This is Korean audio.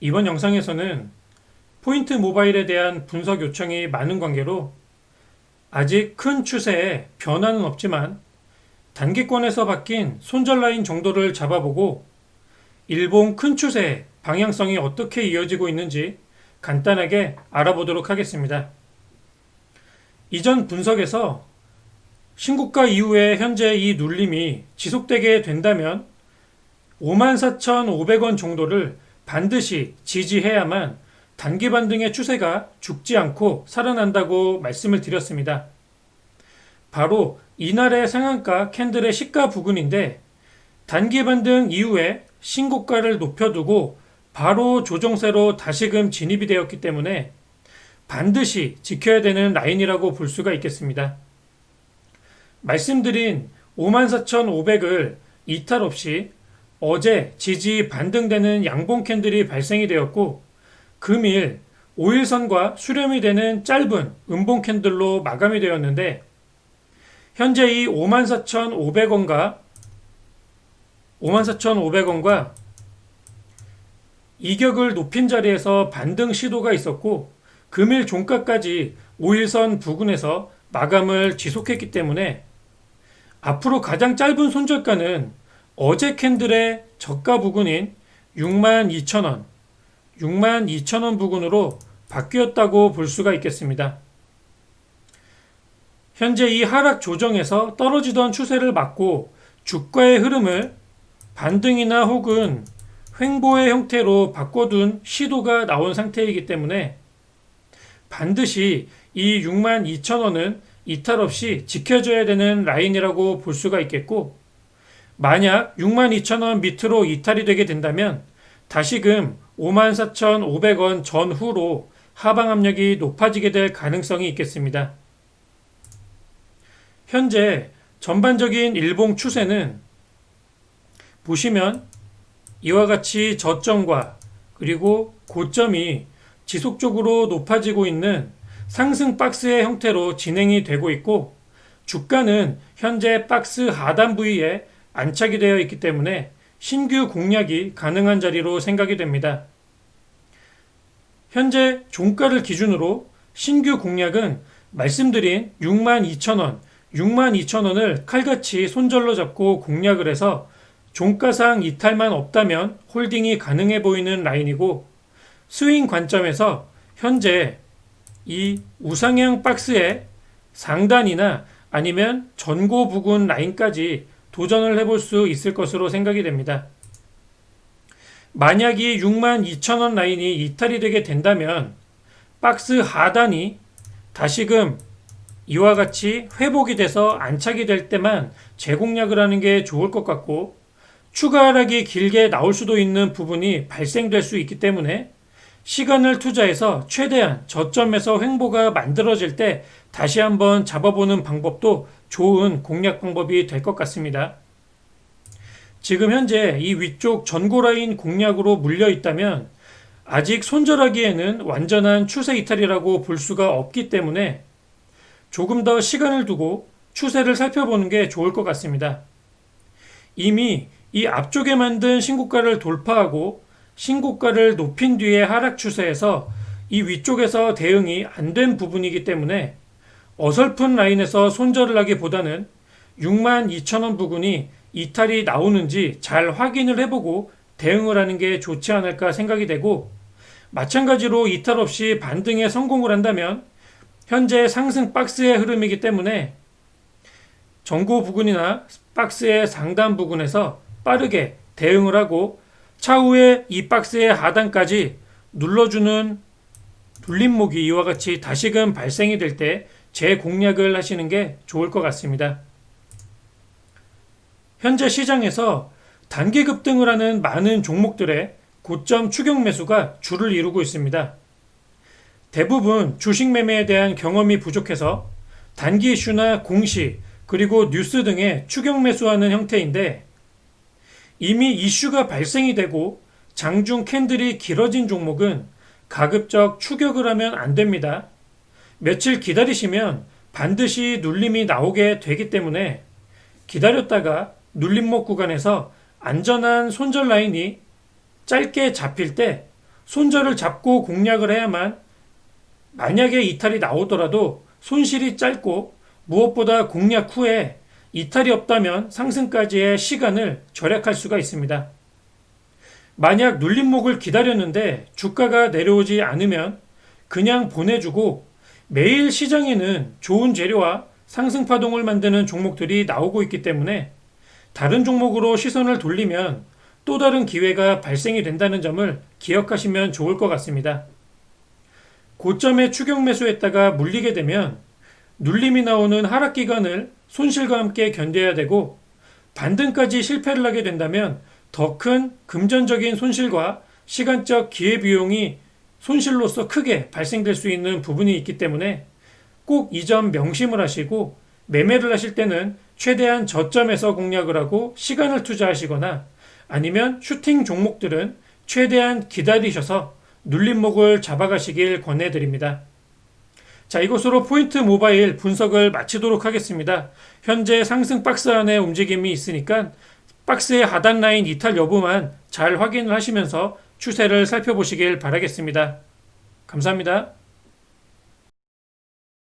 이번 영상에서는 포인트 모바일에 대한 분석 요청이 많은 관계로 아직 큰 추세에 변화는 없지만 단기권에서 바뀐 손절 라인 정도를 잡아보고 일본 큰 추세의 방향성이 어떻게 이어지고 있는지 간단하게 알아보도록 하겠습니다. 이전 분석에서 신고가 이후에 현재 이 눌림이 지속되게 된다면 54,500원 정도를 반드시 지지해야만 단기 반등의 추세가 죽지 않고 살아난다고 말씀을 드렸습니다. 바로 이날의 상한가 캔들의 시가 부근인데 단기 반등 이후에 신고가를 높여두고 바로 조정세로 다시금 진입이 되었기 때문에 반드시 지켜야 되는 라인이라고 볼 수가 있겠습니다. 말씀드린 54,500을 이탈 없이 어제 지지 반등되는 양봉 캔들이 발생이 되었고 금일 5일선과 수렴이 되는 짧은 음봉 캔들로 마감이 되었는데 현재 이 54,500원과 54,500원과 이격을 높인 자리에서 반등 시도가 있었고 금일 종가까지 5일선 부근에서 마감을 지속했기 때문에 앞으로 가장 짧은 손절가는 어제 캔들의 저가 부근인 62,000원, 62,000원 부근으로 바뀌었다고 볼 수가 있겠습니다. 현재 이 하락 조정에서 떨어지던 추세를 막고 주가의 흐름을 반등이나 혹은 횡보의 형태로 바꿔둔 시도가 나온 상태이기 때문에 반드시 이 62,000원은 이탈 없이 지켜줘야 되는 라인이라고 볼 수가 있겠고 만약 62,000원 밑으로 이탈이 되게 된다면 다시금 54,500원 전후로 하방 압력이 높아지게 될 가능성이 있겠습니다. 현재 전반적인 일봉 추세는 보시면 이와 같이 저점과 그리고 고점이 지속적으로 높아지고 있는 상승 박스의 형태로 진행이 되고 있고 주가는 현재 박스 하단 부위에 안착이 되어 있기 때문에 신규 공략이 가능한 자리로 생각이 됩니다. 현재 종가를 기준으로 신규 공략은 말씀드린 62,000원, 62,000원을 칼같이 손절로 잡고 공략을 해서 종가상 이탈만 없다면 홀딩이 가능해 보이는 라인이고 스윙 관점에서 현재 이 우상향 박스의 상단이나 아니면 전고 부근 라인까지 도전을 해볼 수 있을 것으로 생각이 됩니다. 만약 이 62,000원 라인이 이탈이 되게 된다면 박스 하단이 다시금 이와 같이 회복이 돼서 안착이 될 때만 재공략을 하는 게 좋을 것 같고 추가 하락이 길게 나올 수도 있는 부분이 발생될 수 있기 때문에 시간을 투자해서 최대한 저점에서 횡보가 만들어질 때 다시 한번 잡아보는 방법도 좋은 공략 방법이 될 것 같습니다. 지금 현재 이 위쪽 전고라인 공략으로 물려 있다면 아직 손절하기에는 완전한 추세 이탈이라고 볼 수가 없기 때문에 조금 더 시간을 두고 추세를 살펴보는 게 좋을 것 같습니다. 이미 이 앞쪽에 만든 신고가를 돌파하고 신고가를 높인 뒤에 하락 추세에서 이 위쪽에서 대응이 안 된 부분이기 때문에 어설픈 라인에서 손절을 하기보다는 62,000원 부근이 이탈이 나오는지 잘 확인을 해보고 대응을 하는 게 좋지 않을까 생각이 되고 마찬가지로 이탈 없이 반등에 성공을 한다면 현재 상승 박스의 흐름이기 때문에 전고 부근이나 박스의 상단 부근에서 빠르게 대응을 하고 차후에 이 박스의 하단까지 눌러주는 눌림목이 이와 같이 다시금 발생이 될때 재공략을 하시는 게 좋을 것 같습니다. 현재 시장에서 단기 급등을 하는 많은 종목들의 고점 추격 매수가 줄을 이루고 있습니다. 대부분 주식 매매에 대한 경험이 부족해서 단기 이슈나 공시 그리고 뉴스 등의 추격 매수하는 형태인데 이미 이슈가 발생이 되고 장중 캔들이 길어진 종목은 가급적 추격을 하면 안 됩니다. 며칠 기다리시면 반드시 눌림이 나오게 되기 때문에 기다렸다가 눌림목 구간에서 안전한 손절 라인이 짧게 잡힐 때 손절을 잡고 공략을 해야만 만약에 이탈이 나오더라도 손실이 짧고 무엇보다 공략 후에 이탈이 없다면 상승까지의 시간을 절약할 수가 있습니다. 만약 눌림목을 기다렸는데 주가가 내려오지 않으면 그냥 보내주고 매일 시장에는 좋은 재료와 상승 파동을 만드는 종목들이 나오고 있기 때문에 다른 종목으로 시선을 돌리면 또 다른 기회가 발생이 된다는 점을 기억하시면 좋을 것 같습니다. 고점에 추격 매수했다가 물리게 되면 눌림이 나오는 하락 기간을 손실과 함께 견뎌야 되고 반등까지 실패를 하게 된다면 더 큰 금전적인 손실과 시간적 기회 비용이 손실로서 크게 발생될 수 있는 부분이 있기 때문에 꼭 이 점 명심을 하시고 매매를 하실 때는 최대한 저점에서 공략을 하고 시간을 투자하시거나 아니면 슈팅 종목들은 최대한 기다리셔서 눌림목을 잡아가시길 권해드립니다. 자, 이것으로 포인트 모바일 분석을 마치도록 하겠습니다. 현재 상승 박스 안에 움직임이 있으니까 박스의 하단 라인 이탈 여부만 잘 확인을 하시면서 추세를 살펴보시길 바라겠습니다. 감사합니다.